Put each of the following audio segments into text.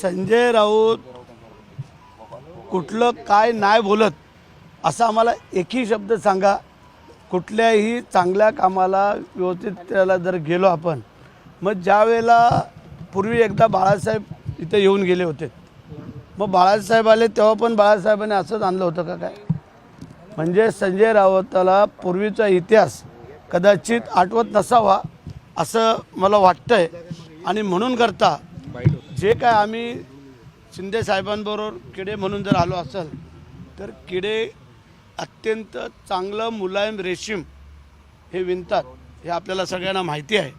संजय राऊत कुठलं काय नाही बोलत असं आम्हाला एकही शब्द सांगा. कुठल्याही चांगल्या कामाला व्यवस्थित त्याला जर गेलो आपण मग ज्या वेळेला पूर्वी एकदा बाळासाहेब इथे येऊन गेले होते मग बाळासाहेब आले तेव्हा पण बाळासाहेबांनी असंच आणलं होतं का काय? म्हणजे संजय राऊताला पूर्वीचा इतिहास कदाचित आठवत नसावा असं मला वाटतंय. आणि म्हणून करता जे काय आम्ही शिंदे साहेबांबरोबर किडे म्हणून जर आलो असेल तर किडे अत्यंत चांगलं मुलायम रेशीम हे विणतात हे आपल्याला सगळ्यांना माहिती आहे.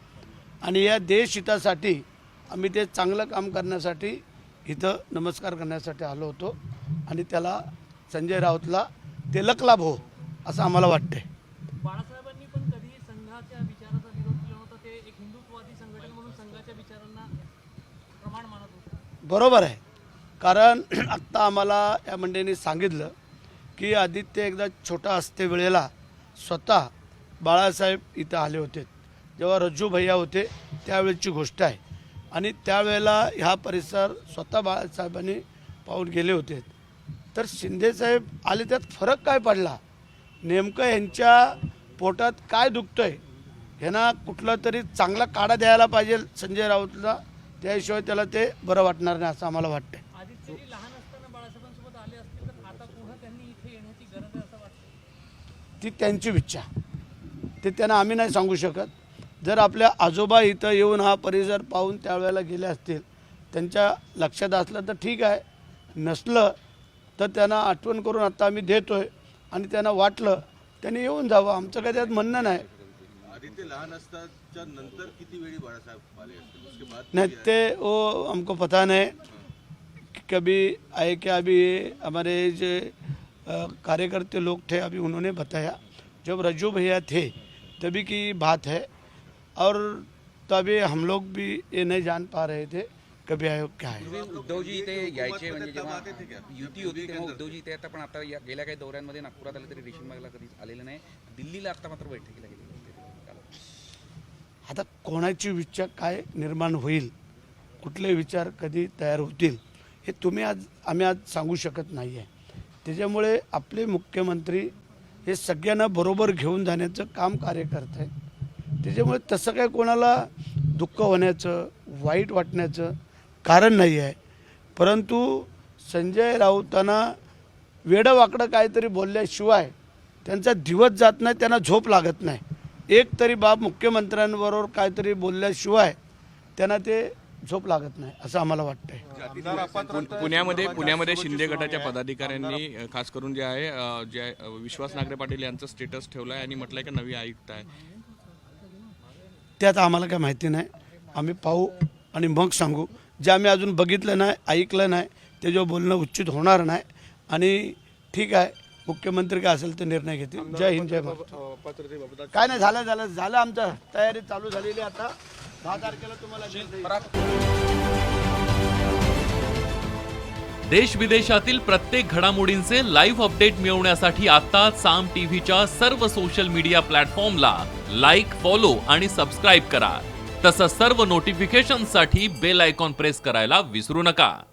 आणि या देशहितासाठी आम्ही ते चांगलं काम करण्यासाठी इथं नमस्कार करण्यासाठी आलो होतो. आणि त्याला संजय राऊतला तिलक लाभ हो असं आम्हाला वाटतंय. बाळासाहेबांनी पण कधी संघाच्या विचाराचा विरोध केला होता ते एक हिंदुत्ववादी संघटन म्हणून संघाच्या विचारांना बरोबर आहे. कारण आत्ता आम्हाला या मंडळींनी सांगितलं की आदित्य एकदा छोटा असते वेळेला स्वतः बाळासाहेब इथं आले होते. जेव्हा रज्जू भैया होते त्यावेळेची गोष्ट आहे. आणि त्यावेळेला ह्या परिसर स्वतः बाळासाहेबांनी पाहून गेले होते. तर शिंदेसाहेब आले त्यात फरक काय पडला? नेमकं यांच्या पोटात काय दुखतंय? ह्यांना कुठला तरी चांगला काढा द्यायला पाहिजे संजय राऊतला त्याशिवाय त्याला ते बरं वाटणार नाही असं आम्हाला आहे वाटतं ती त्यांची इच्छा. ते त्यांना आम्ही नाही सांगू शकत. जर आपल्या आजोबा इथं येऊन हा परिसर पाहून त्यावेळेला गेले असतील त्यांच्या लक्षात असलं तर ठीक आहे. नसलं तर त्यांना आठवण करून आता आम्ही देतोय आणि त्यांना वाटलं त्यांनी येऊन जावं. आमचं काही त्यात म्हणणं नाही. आदित्य लहान असताच्या नंतर किती वेळी बाळासाहेब आले असतील? उसके बाद नहीं ते वो हमको पता नहीं। कभी आए क्या? अभी हमारे जो कार्यकर्ते लोग थे अभी उन्होंने बताया। जब रज्जू भैया थे तभी की बात है। और तभी हम लोग भी ये नहीं जान पा रहे थे कभी आए क्या है। उद्धवजी इथे यायचे म्हणजे जेव्हा युती होती तेव्हा उद्धवजी इथे येतात पण आता या गेल्या काही दौऱ्यांमध्ये नागपुरात आले तरी रेशीमबागला कधीच आलेले नाही. दिल्लीला आता मात्र बैठकीला होते आता कोणाची विचार काय निर्माण होईल? कुठले विचार कधी तयार होतील? हे तुम्ही आज आम्ही आज सांगू शकत नाही आहे त्याच्यामुळे आपले मुख्यमंत्री हे सगळ्यांना बरोबर घेऊन जाण्याचं काम कार्य करत आहे त्याच्यामुळे तसं काय कोणाला दुःख होण्याचं वाईट वाटण्याचं कारण नाही आहे परंतु संजय राऊतांना वेडं वाकडं काहीतरी बोलल्याशिवाय त्यांचा दिवस जात नाही त्यांना झोप लागत नाही. एक तरी बाब मुख्यमंत्र्यांबरोबर काहीतरी बोलल्याशिवाय त्यांना ते झोप लागत नाही असं आम्हाला वाटतंय. पुण- पुण्यामध्ये पुण्यामध्ये शिंदे गटाच्या पदाधिकाऱ्यांनी खास करून जे आहे जे विश्वास नागरे पाटील यांचं स्टेटस ठेवलं आहे आणि म्हटलंय की नवी आयुक्त आहे. ते आता आम्हाला काय माहिती नाही. आम्ही पाहू आणि मग सांगू. जे आम्ही अजून बघितलं नाही ऐकलं नाही ते जो बोलणं उचित होणार नाही आणि ठीक आहे मुख्यमंत्री काय असेल ते निर्णय घेतील. जय हिंद जय महाराष्ट्र. काय नाही झालं झालं झालं आमचं. तयारी चालू झालेली आता. दहा तारखेला तुम्हाला. देश विदेशातील प्रत्येक घडामोडींचे लाईव्ह अपडेट मिळवण्यासाठी आता साम टीव्हीच्या सर्व सोशल मीडिया प्लॅटफॉर्मला लाईक फॉलो आणि सबस्क्राईब करा. तसंच सर्व नोटिफिकेशनसाठी बेल आयकॉन प्रेस करायला विसरू नका.